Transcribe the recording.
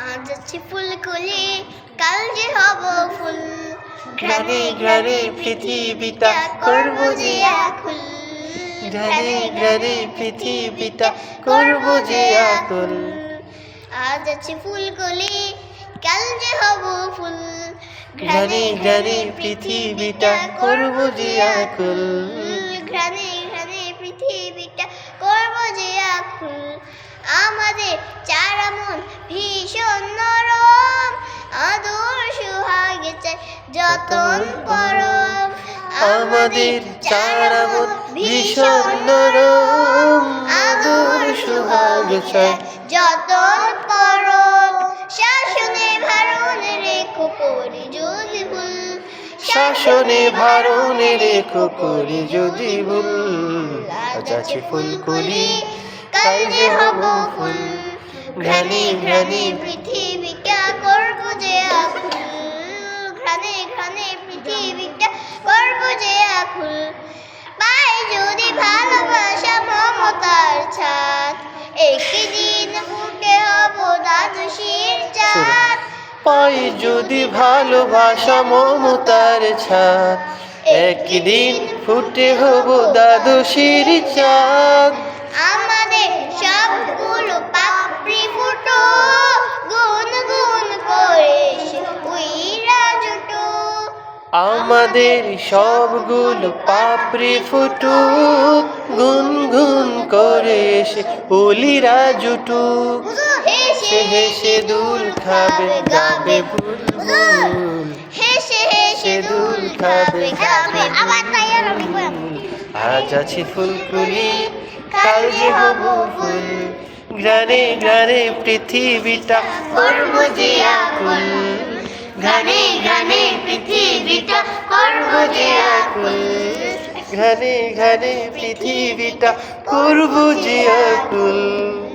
আজ আছি ফুলকলি কাল যে হব ফুল ঘ্রাণে ঘ্রাণে পৃথিবীটা করব যে আকুল ঘ্রাণে ঘ্রাণে পৃথিবীটা করব যে আকুল আজ আছে ফুলকলি কাল যে হব ফুল ঘ্রাণে ঘ্রাণে পৃথিবীটা করব যে আকুল ঘ্রাণে ঘ্রাণে পৃথিবীটা করব যে আকুল আমাদের চারা চাই যতন করম আমাদের চারা মন ভীষণ নরম। আদর সুহাগ যতন করম শাসনে ভারণে রেখো করি যদি ভুল। শাসনে ভারণে রেখো করে যদি ভুল। আজ আছে ফুলকলি কাল। যে হব ফুল। ঘ্রাণে ঘ্রাণে পৃথিবীটা পাই যদি ভালোবাসা মমতার ছাদ। একদিন ফুটে হব দাদু শির চাঁদ। আমাদের সবগুলো পাপড়ি ফুটো গুন গুন করে আমাদের সবগুলো পাপড়ি ফুটুক গুনগুন করে এসে পুলিরা জুটুক হেসে দুল খাবে গাবে বুলবুল হেসে হেসে দুল খাবে খাবে আবার তাই আর আমি। আজ আছি ফুলকুলি কাল যে হব ফুল। গ্রানে গ্রানে পৃথিবীটা করব যে আকুল। গানে গানে পৃথিবীটা করব যে আকুল। ঘানে ঘানে পৃথিবীটা করব যে আকুল।